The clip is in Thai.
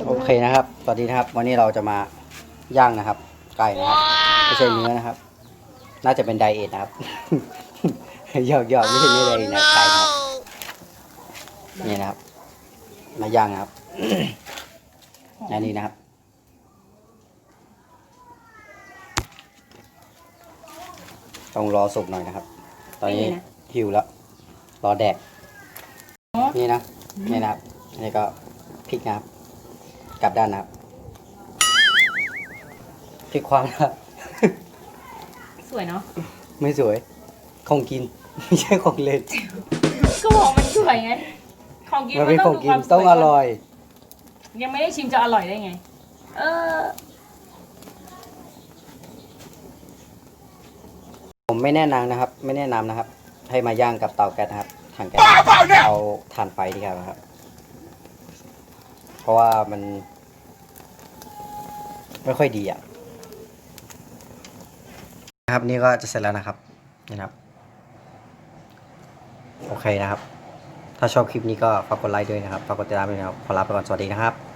โอเคนะครับสวัสดีนะครับ วันนี้เราจะมาย่างนะครับ ไก่นะครับไม่ใช่เนื้อนะครับ น่าจะเป็นไดเอทนะครับหยอกหยอกไม่ใช่เนื้อไดเอทนะไก่นะครับนี่นะครับ มาย่างนะครับอันนี้นะครับต้องรอสุกหน่อยนะครับ ตอนนี้นี่นะหิวแล้ว รอแดกอ๋อนี่นะนี่นะครับอันนี้ก็พริกนะครับ กลับด้านนะครับพริกความนะครับ สวยเนาะ ไม่สวย ของกิน ไม่ใช่ของเล่นก็บอกมันสวยไง ของกินมันมัเป็นนขต้อองงดูกิคนวามสวยต้องอร่อย ยังไม่ได้ชิมจะอร่อยได้ไง เออ ผมไม่แนะนำนะครับ ไม่แนะนำนะครับ ให้มาย่างกับเตาแก๊สนะครับทางแก๊สเอาถ่านไฟดีกว่าครับ เพราะว่ามัน ไม่ค่อยดีอะนะครับนี่ก็จะเสร็จแล้วนะครับนี่นะครับ โอเคนะครับ ถ้าชอบคลิปนี้ก็ฝากกดไลค์ด้วยนะครับฝากกดติดตามด้วยนะครับขอลาไปก่อนสวัสดีนะครับ